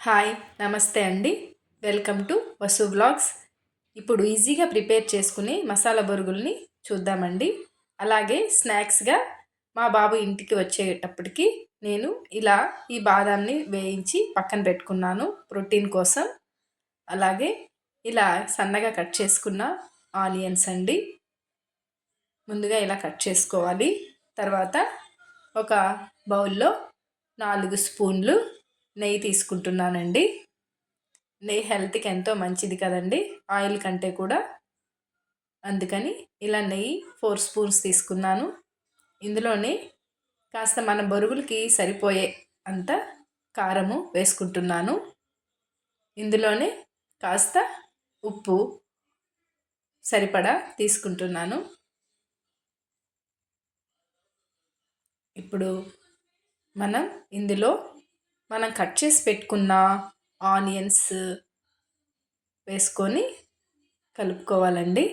Hi నమస్తే అండి. Welcome to Vasu blogs ఇప్పుడు ఈజీగా ప్రిపేర్ చేసుకుని మసాలా బొరుగుల్ని చూద్దామండి. అలాగే స్నాక్స్గా మా బాబు ఇంటికి వచ్చేటప్పటికి నేను ఇలా ఈ బాదాంని వేయించి పక్కన పెట్టుకున్నాను ప్రోటీన్ కోసం. అలాగే ఇలా సన్నగా కట్ చేసుకున్న ఆనియన్స్ అండి. ముందుగా ఇలా కట్ చేసుకోవాలి. తర్వాత ఒక బౌల్లో నాలుగు స్పూన్లు నెయ్యి తీసుకుంటున్నానండి. నెయ్యి హెల్త్కి ఎంతో మంచిది కదండి. ఆయిల్ కంటే కూడా. అందుకని ఇలా నెయ్యి ఫోర్ స్పూన్స్ తీసుకున్నాను. ఇందులోనే కాస్త మన బొరుగులకి సరిపోయే అంత కారము వేసుకుంటున్నాను. ఇందులోనే కాస్త ఉప్పు సరిపడా తీసుకుంటున్నాను. ఇప్పుడు మనం ఇందులో మనం కట్ చేసి పెట్టుకున్న ఆనియన్స్ వేసుకొని కలుపుకోవాలండి.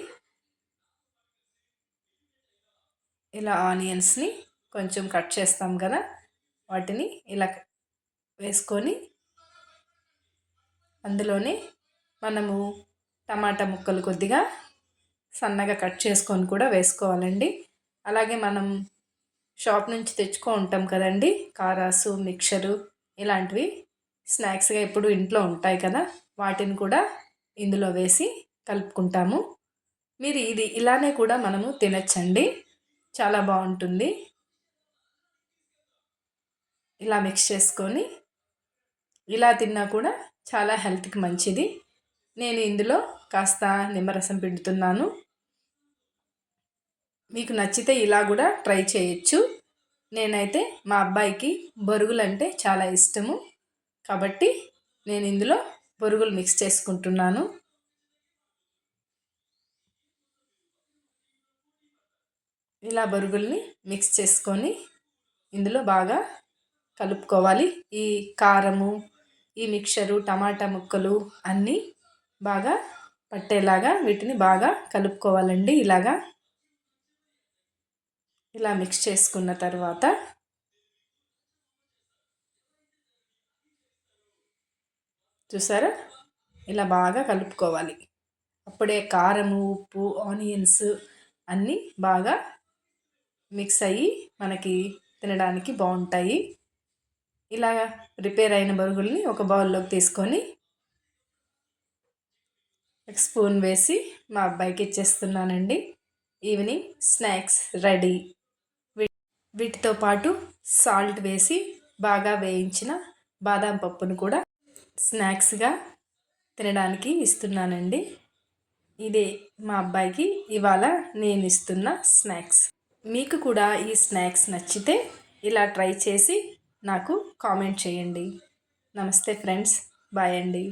ఇలా ఆనియన్స్ని కొంచెం కట్ చేస్తాం కదా వాటిని ఇలా వేసుకొని అందులోనే మనము టమాటా ముక్కలు కొద్దిగా సన్నగా కట్ చేసుకొని కూడా వేసుకోవాలండి. అలాగే మనం షాప్ నుంచి తెచ్చుకో ఉంటాం కదండి కారాసు మిక్చరు ఇలాంటివి స్నాక్స్గా ఎప్పుడు ఇంట్లో ఉంటాయి కదా వాటిని కూడా ఇందులో వేసి కలుపుకుంటాము. మీరు ఇది ఇలానే కూడా మనము తినచ్చండి. చాలా బాగుంటుంది. ఇలా మిక్స్ చేసుకొని ఇలా తిన్నా కూడా చాలా హెల్త్కి మంచిది. నేను ఇందులో కాస్త నిమ్మరసం పిండుతున్నాను. మీకు నచ్చితే ఇలా కూడా ట్రై చేయొచ్చు. నేనైతే మా అబ్బాయికి బొరుగులు అంటే చాలా ఇష్టము. కాబట్టి నేను ఇందులో బొరుగులు మిక్స్ చేసుకుంటున్నాను. ఇలా బొరుగుల్ని మిక్స్ చేసుకొని ఇందులో బాగా కలుపుకోవాలి. ఈ కారము ఈ మిక్చరు టమాటా ముక్కలు అన్నీ బాగా పట్టేలాగా వీటిని బాగా కలుపుకోవాలండి. ఇలాగా ఇలా మిక్స్ చేసుకున్న తర్వాత చూసారా? ఇలా బాగా కలుపుకోవాలి. అప్పుడే కారము ఉప్పు ఆనియన్స్ అన్నీ బాగా మిక్స్ అయ్యి మనకి తినడానికి బాగుంటాయి. ఇలా ప్రిపేర్ అయిన బరుగుల్ని ఒక బౌల్లోకి తీసుకొని స్పూన్ వేసి మా అబ్బాయికి ఇచ్చేస్తున్నానండి. ఈవినింగ్ స్నాక్స్ రెడీ వీటితో పాటు సాల్ట్ వేసి బాగా వేయించిన బాదం పప్పును కూడా స్నాక్స్గా తినడానికి ఇస్తున్నానండి. ఇదే మా అబ్బాయికి ఇవాళ నేను ఇస్తున్న స్నాక్స్. మీకు కూడా ఈ స్నాక్స్ నచ్చితే ఇలా ట్రై చేసి నాకు కామెంట్ చేయండి. నమస్తే ఫ్రెండ్స్ బాయ్ అండి.